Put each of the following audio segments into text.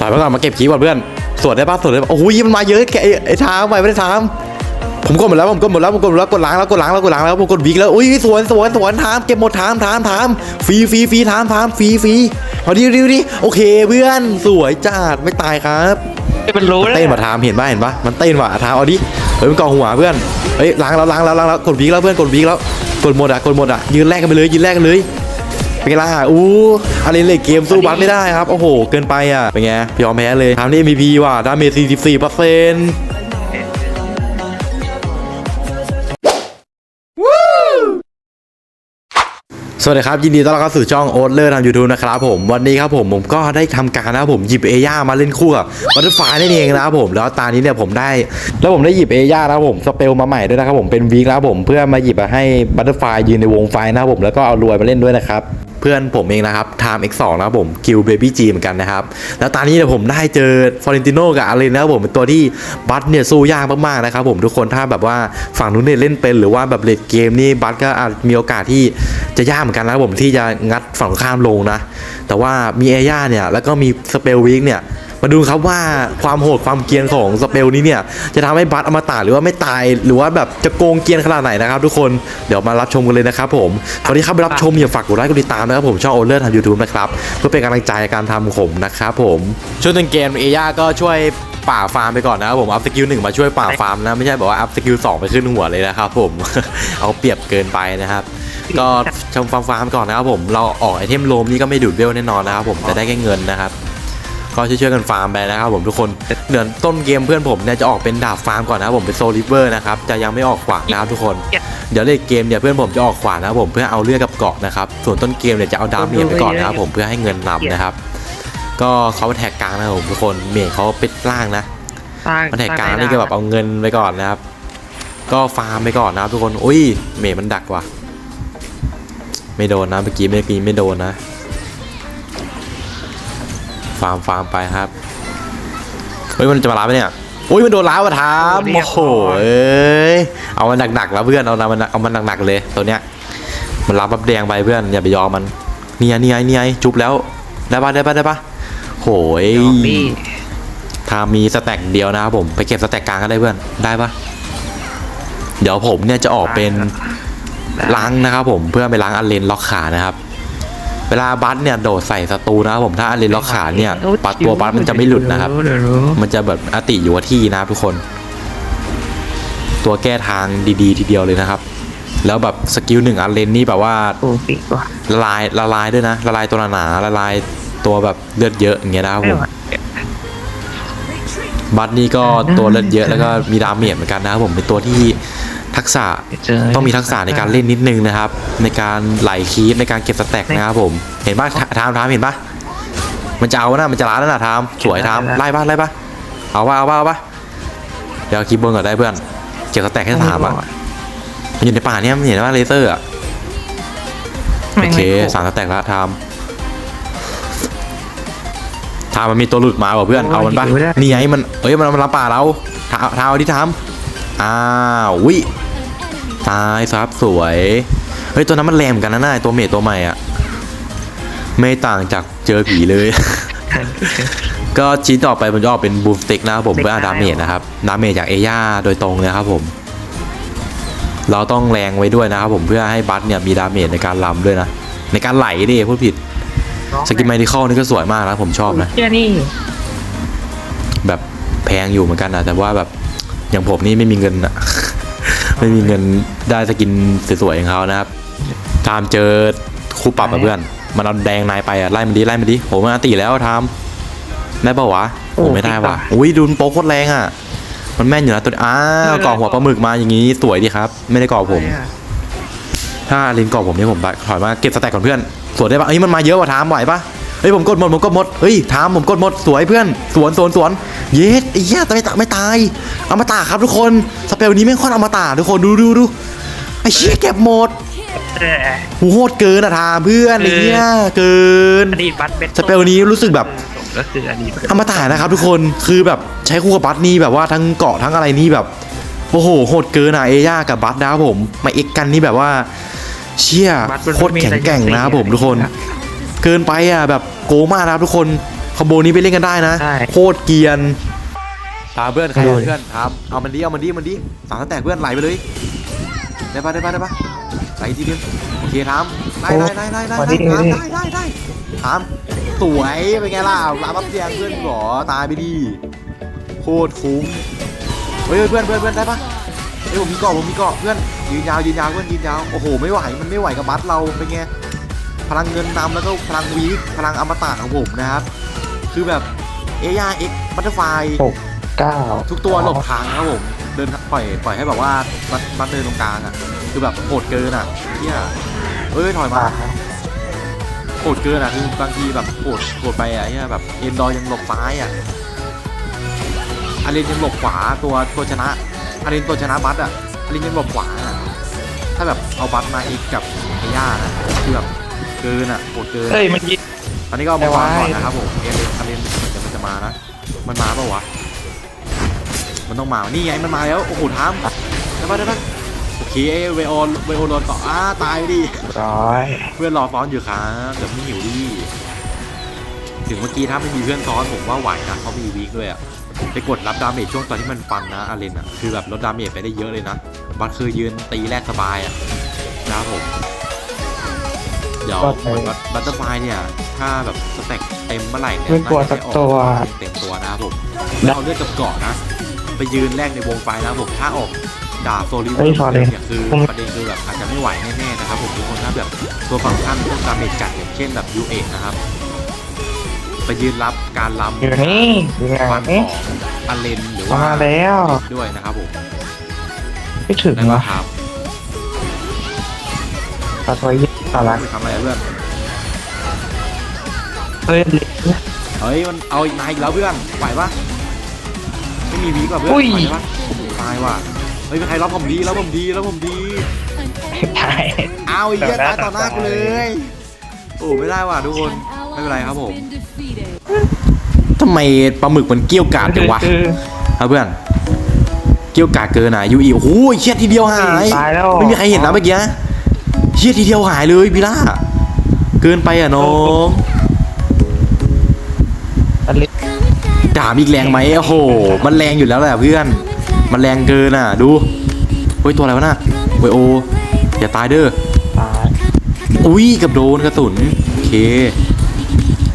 ถอยไปก่อนมาเก็บคีย์ก่อนเพื่อนสวดได้ปะสวดได้ปะโอ้ยมันมาเยอะแกไอ้ไอ้ทามไปไม่ได้ทามผมกดหมดแล้วผมกดหมดแล้วผมกดหมดแล้วกดล้างแล้วกดล้างแล้วกดล้างแล้วผมกดวิกแล้วอุ้ยสวนสวนสวนทามเก็บหมดทามทามทามฟรีฟรีฟรีทามทามฟรีฟรีเอาดิดิดิโอเคเพื่อนสวยจัดไม่ตายครับมันรู้มันแล้วเต้นมาทามเห็นปะเห็นปะมันเต้นว่ะทามเอาดิเฮ้ยมันกองหัวเพื่อนเฮ้ยล้างแล้วล้างแล้วล้างแล้วกดวิกแล้วเพื่อนกดวิกแล้วกดหมดอะกดหมดอะยืนแรกกันไปเลยยืนแรกกันเลย เป็นไงล่ะอู้อะไรเลยเกมสู้บัสไม่ได้ครับ โอ้โห เกินไปอะ เป็นไงยอมแพ้เลยทามนี่ MVP ว่ะดาเมจ44เปอร์เซ็นต์สวัสดีครับยินดีต้อนรับเข้าสู่ช่องโอ๊ตเลอร์ทำยูทูบนะครับผมวันนี้ครับผมผมก็ได้ทำการนะครับผมหยิบเอย่ามาเล่นคู่กับบัตเตอร์ฟลานั่นเองนะครับผมแล้วตานี้เนี่ยผมได้ แล้วผมได้หยิบเอย่านะครับผมสเปลมาใหม่ด้วยนะครับผมเป็นวีคนะครับผมเพื่อมาหยิบมาให้บัตเตอร์ฟลายยืนในวงไฟนะครับผมแล้วก็เอารวยมาเล่นด้วยนะครับ เพื่อนผมเองนะครับ Time X2 นะครับผมคิวเบบี้จีเหมือนกันนะครับ แล้วตอนนี้เนี่ยผมได้เจอฟอร์เรนติโนกับอารินนะครับผมเป็นตัวที่บัตเนี่ยสู้ยากมากๆนะครับผมทุกคนถ้าแบบว่าฝั่งนู้นเนี่ยเล่นเป็นหรือว่าแบบเลดเกมนี่บัตก็อาจมีโอกาสที่จะยากเหมือนกันนะครับผมที่จะงัดฝั่งข้ามลงนะ แต่ว่ามีเอย่าเนี่ยแล้วก็มีสเปลวิกเนี่ย มาดูครับว่าความโหดความเกียนของสเปลนี้เนี่ยจะทำให้บัตอมตะหรือว่าไม่ตายหรือว่าแบบจะโกงเกียนขนาดไหนนะครับทุกคนเดี๋ยวมารับชมกันเลยนะครับผมก่อนที่เข้าไปรับชมอย่าฝากกดไลค์กดติดตามนะครับผมช่องโอเลอร์ทำยูทูบนะครับเพื่อเป็นกำลังใจในการทำผมนะครับผมช่วงต้นเกมเอย่าก็ช่วยป่าฟาร์มไปก่อนนะครับผมอัพสกิลหนึ่งมาช่วยป่าฟาร์มนะไม่ใช่บอกว่าอัพสกิลสองไปขึ้นหัวเลยนะครับผมเอาเปรียบเกินไปนะครับก็ชมฟาร์มฟาร์มก่อนนะครับผมเราออกไอเทมโลมนี่ก็ไม่ดูดเวลแน่นอนนะครับผมจะได้แค่เงินนะครับ ก็ช่วยๆกันฟาร์มไปนะครับผมทุกคนเดือนต้นเกมเพื่อนผมเนี่ยจะออกเป็นดาบฟาร์มก่อนนะครับผมเป็นโซลิเวอร์นะครับจะยังไม่ออกขวานนะครับทุกคน เดี๋ยวเลทเกมเนี่ยเพื่อนผมจะออกขวานนะครับผมเพื่อเอาเลือดกับเกาะนะครับส่วนต้นเกมเนี่ยจะเอาดาเมจไปก่อนนะครับผมเพื่อให้เงินนำนะครับก็เขาแท็กกลางนะครับผมทุกคนเมจเขาปิดล่างนะสร้างมันแท็กกลางนี่ก็แบบเอาเงินไปก่อนนะครับ ก็ฟาร์มไปก่อนนะครับทุกคนอุ้ยเมจมันดักว่ะไม่โดนนะเมื่อกี้เมื่อกี้ไม่โดนนะ ฟาร์มฟาร์มไปครับเฮ้ยมันจะมาล้าไหมเนี่ยอุ้ยมันโดนล้าวมาทามโอ้โหเอ้ยเอามันหนักๆแล้วเพื่อนเอามันเอามันหนักๆเลยตัวเนี้ย มันรับบับแดงไปเพื่อนอย่าไปยอมมันเนี่ยเนี่ยเนี่ยจุบแล้วได้ปะได้ปะได้ปะโหยยอมพี่ถ้ามีสแต็กเดียวนะครับผมไปเก็บสแต็กกลางก็ได้เพื่อนได้ปะเดี๋ยวผมเนี่ยจะออกเป็นล้างนะครับผมเพื่อไปล้างอันเลนล็อกขานะครับ เวลาบัสเนี่ยโดดใส่ศัตรูนะครับผมถ้าอันเลนล็อกขาเนี่ยปัดตัวบัสมันจะไม่หลุดนะครับเดี๋ยวรู้มันจะแบบอติอยู่กับที่นะครับทุกคน ตัวแก้ทางดีๆ ทีเดียวเลยนะครับ แล้วแบบสกิลหนึ่งอันเลนนี่แบบว่าโอ้ปีกว่าละลายละลายด้วยนะละลายตัวหนาๆละลายตัวแบบเลือดเยอะอย่างเงี้ยนะครับไม่ผมไหวบัตนี่ก็ตัวเลือดเยอะแล้วก็มีดาเมจเหมือนกันนะครับผมเป็นตัวที่ทั กษะเจอต้องมีทักษะในการเล่นนิดนึงนะครับ ในการไหลคีฟในการเก็บสแต็กนะครับผมเห็นปะทามทามเห็นปะมันจะเอานะมันจะล้านแล้วนะทามสวยทามไล่ปะไล่ปะเอาปะเอาปะเอาปะเดี๋ยวเอาคลิปบนก่อนได้เพื่อนเก็บสแต็กให้ทามอะมันอยู่ในป่าเนี่ยมันเห็นว่าเลเซอร์อะโอเคสามสแต็กแล้วทามทามมันมีตัวหลุดมาว่ะเพื่อน เอามันปะนี่ไงมัน เอ้ย มันมันรับป่าเราทามทามเอาที่ทามอ้าววิ ตายซับสวย เฮ้ย ตัวนั้นมันแรงเหมือนกันนะน่าไอ้ตัวเมทตัวใหม่อะไม่ต่างจากเจอผีเลย ก็ชิ้นต่อไปมันจะออกเป็นบูมสติกนะครับผมเพื่อดาเมจนะครับ ดาเมจจากเอย่าโดยตรงเลยครับผม เราต้องแรงไว้ด้วยนะครับผมเพื่อให้บัตเนี่ยมีดาเมจในการลำด้วยนะ ในการไหลดิพูดผิดสกินไมดิคอลนี่ก็สวยมากนะผมชอบนะเจ้านี่แบบแพงอยู่เหมือนกันนะแต่ว่าแบบอย่างผมนี่ไม่มีเงินอะ ไม่มีเงินได้สกินสวยๆของเขานะครับทามเจอคู่ปรับอะเพื่อน มันเอาแดงนายไปอะไล่มันดีไล่มันดีโหมันอันตีแล้วทามได้ปะวะโอ้ไม่ได้ว่ะอุ้ยดูนโป๊กโคตรแรงอะมันแม่นอยู่นะตัวอ้าวก่อหัวปลาหมึกมาอย่างงี้สวยดีครับ ไม่ได้ก่อผม ถ้าลินก่อผมเนี่ยผมถอยมาเก็บสแต็กก่อนเพื่อนสวนได้ปะเอ้ยมันมาเยอะกว่าทามไหวปะเฮ้ยผมกดหมดผมกดหมดเฮ้ยทามผมกดหมดสวยเพื่อนสวนสวนสวนเย็ดไอ้เหี้ยแต่ไม่ตายไม่ตายเอามาตาครับทุกคนสเปลนี้แม่งโคตรเอามาตาทุกคนดูดูดูไอ้เชี่ยเก็บหมดเออโหโหดเกินอะทามเพื่อนไอ้เหี้ยเกินอดีตบัตเบ็ดสเปลนี้รู้สึกแบบก็คืออดีตอมตะนะครับทุกคนคือแบบใช้คู่กับบัตนี่แบบว่าทั้งเกาะทั้งอะไรนี่แบบโอ้โหโหดเกินอะเอย่ากับบัตนะครับผมมาเอกกันนี่แบบว่า เชี่ยโคตรแข็งแกร่งนะครับผมทุกคน เกินไปอะแบบโกงมากนะครับทุกคนคอมโบนี้ไปเล่นกันได้นะ ใช่ โคตรเกรียน ตามเพื่อนใครดูอะดิเพื่อนครับเอามันดีเอามันดีมันดีสามสแต็กเพื่อนไหลไปเลย ได้ปะได้ปะได้ปะไหลทีเดียวโอเคทามได้ได้ได้ได้ได้มาได้ดิทามดิได้ได้ได้ทามสวยเป็นไงล่ะรับรับแจงเพื่อนหรอตายไปดีโคตรคุ้มเฮ้ยเพื่อนเพื่อนเพื่อนได้ปะเฮ้ยผมมีเกาะผมมีเกาะเพื่อนยืนยาวยืนยาวเพื่อนยืนยาวโอ้โหไม่ไหวมันไม่ไหวกับบัสเราเป็นไง พลังเงินนำแล้วก็พลังวีคพลังอมตะของผมนะครับ คือแบบเอยาเอ็กบัตเตอร์ไฟหกเก้าทุกตัวหลบทางนะครับผมเดินปล่อยปล่อยให้แบบว่าบัสบัสเดินตรงกลางอะ คือแบบโหดเกินอะเนี่ยเอ้ยถอยมาอ่าโหดเกินอะคือบางทีแบบโหดโหดไปอะเนี่ยแบบเอ็นดอร์ยังหลบซ้ายอะอารินยังหลบขวาตัวตัวชนะอารินตัวชนะบัสอะอารินยังหลบขวาอะถ้าแบบเอาบัสมาอีกกับเอย่านะคือแบบ เกินอะโหดเกินเฮ้ยเมื่อกี้ตอนนี้ก็เอามาวางก่อนแต่ว่านะครับผมเอเลนอารินเดี๋ยวมันจะมานะมันมาเปล่าวะมันต้องมานี่ไงมันมาแล้วโอ้โหทามได้ปะได้ปะโอเคเวโอเวโอโดนต่ออ้าตายไปดิร้อยเพื่อนรอซ้อนอยู่ครับเดี๋ยวไม่หิวดิถึงเมื่อกี้ถ้าไม่มีเพื่อนซ้อนผมว่าไหวนะเขามีวีคด้วยอะไปกดรับดาเมจช่วงตอนที่มันฟันนะอารินอะคือแบบลดดาเมจไปได้เยอะเลยนะบัตคือยืนตีแรกสบายอะนะครับผม เดี๋ยวเหมือนบัตเตอร์ไฟเนี่ย ถ้าแบบสแต็กเต็มเมื่อไหร่เนี่ยไม่กลัวสักตัวเต็มตัวนะครับผมแล้วเอาเลือดกับเกาะนะ ไปยืนแรกในวงไฟนะครับผมถ้าออกดาบโซลิเฮ้ยพอเลยเนี่ยคือประเด็นคือแบบอาจจะไม่ไหวแน่ๆนะครับผมทุกคนถ้าแบบตัวฝั่งท่านต้องดาเมจจัดอย่างเช่นแบบยูเอนะครับไปยืนรับการล้ำอยู่นี่อยู่ไหนฟันของอเลนหรือว่ามาแล้วด้วยนะครับผมไม่ถึงได้ไหมวะครับ ตัดไว้ยี่ต่อละไปทำอะไรอะเพื่อน เฮ้ยเฮ้ยมันเอาอีกนายอีกแล้วเพื่อนไหวปะไม่มีวีกว่าเพื่อนอุ้ยไหวปะตายว่ะ เฮ้ยเป็นใครรับผมดีรับผมดีรับผมดี ตาย เอาอีกเหี้ยตายต่อหน้ากูเลยโอ้ไม่ได้ว่ะทุกคนไม่เป็นไรครับผมทำไมปลาหมึกมันเกี้ยวกาดจังวะคือครับเพื่อนเกี้ยวกาดเกินอะยูอีโอ้โหเชี่ยทีเดียวหาย ตายแล้ว ไม่มีใครเห็นนะเมื่อกี้ เชี่ยทีเดียวหายเลยพี่ล่าเกินไปอะน้องอันเล็กถามอีกแรงไหมโอ้โห มันแรงอยู่แล้วแหละเพื่อน มันแรงเกินอะ ดูเฮ้ยตัวอะไรวะน่ะเวยโออย่าตายเด้อตายอุ้ยเกับโดนกระสุนโอเค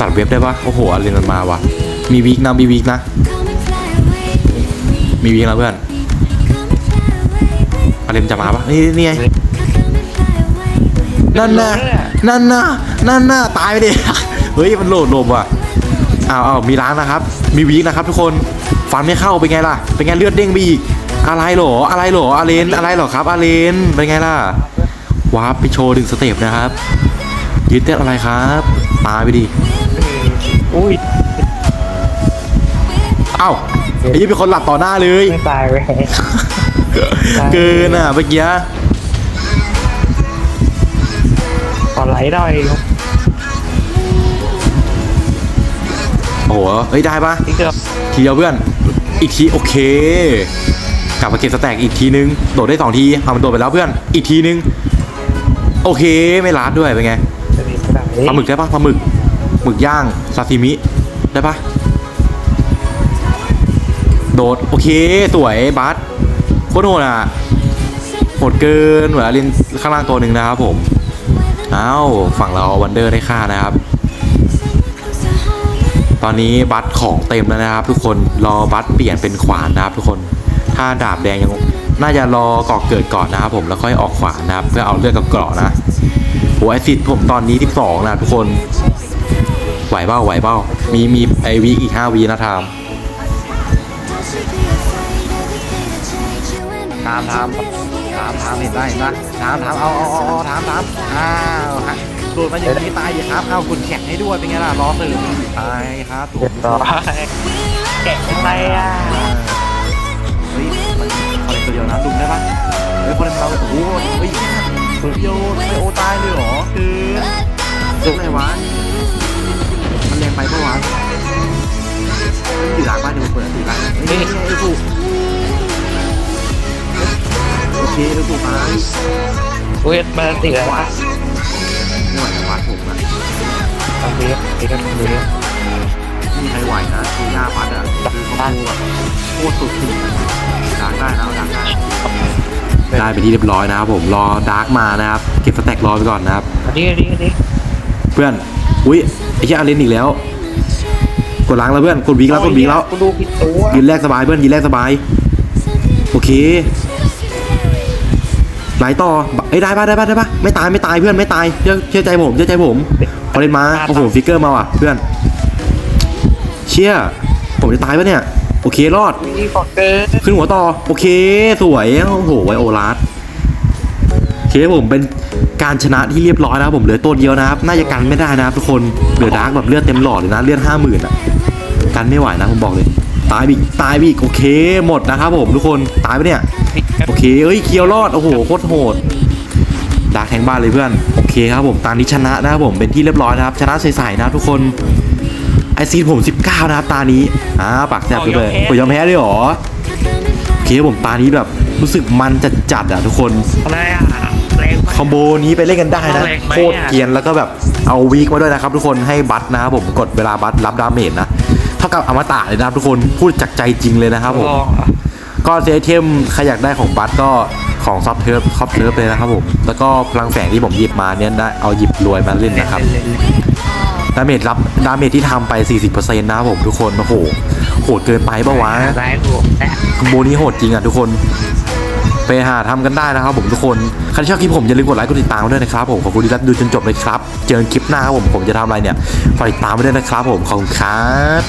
ตัดเว็บได้ปะโอ้โหอะไรมันมาวะมีวีกนะมีวีกนะ มีวีกนะเพื่อนอะไรมันจะมาปะนี่นี่ไง นั่นน่ะนั่นน่ะนั่นน่ะตายไปดิเฮ้ยมันโหลดลมว่ะอ้าวอ้าวมีล้างนะครับ มีวีกนะครับ ทุกคนฟันไม่เข้าเป็นไงล่ะเป็นไงเลือดเด้งไปอีกอะไรหรออะไรหรออาเลนอะไรหรอครับอาเลนเป็นไงล่ะวาร์ปไปโชว์ดึงสเต็ปนะครับยืดเต้นอะไรครับตายไปดิอุ้ยเอ้าไอ้ยี่เป็นคนหลับต่อหน้าเลยไม่ตายเว้ยเกินอะเมื่อกี้ ไหลหน่อยโอ้โหเฮ้ยได้ปะนี่เกือบทีเดียวเพื่อน อีกทีโอเค กลับมาเก็บสแต็กอีกทีนึง โดดได้สองทีเอามันโดดไปแล้วเพื่อน อีกทีนึง โอเคไม่ลาดด้วยเป็นไงจะมีไม่ได้ปลาหมึกได้ปะปลาหมึกหมึกย่างซาซิมิได้ปะโดดโอเคสวยบัสโคตรโหดอะโหดเกินเหมือนอารินข้างล่างตัวหนึ่งนะครับผม อ้าวฝั่งเราวันเดอร์ได้ค่านะครับ ตอนนี้บัตของเต็มแล้วนะครับ ทุกคนรอบัตเปลี่ยนเป็นขวานนะครับ ทุกคนถ้าดาบแดงยังน่าจะรอกอกเกิดก่อนนะครับผมแล้วค่อยออกขวานนะครับ เพื่อเอาเลือดกับเกราะนะโหไอซิดผมตอนนี้ 12 นะทุกคนไหวเบ้าไหวเบ้ามีมีไอวีอีก 5วีนะทามถามถาม ถามถามเห็นได้เห็นะถามถามเอาเอาเอาถามถามอ้าวฮะโดดมาอย่างนี้ตายดิครับเอาคุณแข่งให้ด้วยเป็นไงล่ะรอตื่นตายครับถูเรียบร้อยแกะอะไรอะเฮ้ยมันคนตัวเดียวนะลุมได้ปะเฮ้ยคนเราโอ้โหเฮ้ยตัวเดียวไม่โอตายเลยเหรอคือลุกไหนวะมันแรงไปปะวะอยู่หลังบ้านเดี๋ยวมันเปิดอยู่หลังเฮ้ยเฮ้ยถูกโอเคเออถูกไปอุ้ยมาติดแล้ววะไม่ไหวจะวัดผมอะทำเบี้ยติดกันทำเบี้ยมมีใครไหวนะคือย่าพัดอะคือเขาโคแบบโคตรสุดถึงดักได้นะดักได้ได้ไปที่เรียบร้อยนะครับผมรอดาร์กมานะครับเก็บสแต็กรอไปก่อนนะครับอันนี้อันนี้อันนี้เพื่อนอุ้ยไอ้เหี้ยอาเลนอีกแล้ว กดล้างแล้วเพื่อนกดวิกแล้วกดวิกแล้วยืนแรกสบายเพื่อนยืนแรกสบายโอเค ไหลต่อเอ้ได้ปะได้ปะได้ปะไม่ตายไม่ตายเพื่อนไม่ตายเชื่อเชื่อใจผมเชื่อใจผมพอเล่นมาโอ้โหฟิกเกอร์มาว่ะเพื่อน เชี่ยผมจะตายปะเนี่ยโอเครอดขึ้นหัวต่อโอเคสวยโอ้โหไวโอลาสโอเคผมเป็นการชนะที่เรียบร้อยนะครับผมเหลือตัวเดียวนะครับน่าจะกันไม่ได้นะครับทุกคนเหลือดาร์กแบบเลือดเต็มหลอดเลยนะเลือดห้าหมื่นอะกันไม่ไหวนะผมบอกเลยตายไปอีกตายไปอีกโอเคหมดนะครับผมทุกคนตายไปเนี่ย โอเคเอ้ยเคียวรอด โอ้โหโคตรโหดดาร์กแทงบ้านเลยเพื่อน โอเคครับผม ตานี้ชนะนะครับผม เป็นที่เรียบร้อยนะครับ ชนะใสๆนะครับทุกคน ไอซีผม 19 นะครับ ตานี้ อ่า ปากแซ่บเลยผมยอมแพ้เลยเหรอ โอเคผม ตานี้แบบรู้สึกมันจัดจัดๆอะทุกคนอะไรอะแรงมากคอมโบนี้ไปเล่นกันได้นะแรงไหมอะโคตรเกรียนแล้วก็แบบเอาวีคมาด้วยนะครับทุกคน ให้บัตนะครับผม กดเวลาบัตรับดาเมจนะ เท่ากับอมตะเลยนะครับทุกคน พูดจากใจจริงเลยนะครับผมลองอะ ก็เซเทมใครอยากได้ของบัตก็ของซอฟเทิร์ฟซอฟเทิร์ฟเลยนะครับผม แล้วก็พลังแฝงที่ผมหยิบมาเนี่ยได้เอาหยิบรวยมาเล่นนะครับ ดาเมจรับดาเมจที่ทำไป 40%นะครับผมทุกคน โอ้โห โหดเกินไปปะวะคอมโบนี้โหดจริงอะทุกคน ไปหาทำกันได้นะครับผมทุกคน ใครชอบคลิปผมอย่าลืมกดไลค์กดติดตามด้วยนะครับผมขอบคุณที่รับดูจนจบเลยครับ เจอกันคลิปหน้าครับผมผมจะทำอะไรเนี่ยฝากติดตามไว้ด้วยนะครับผมขอบคุณครับ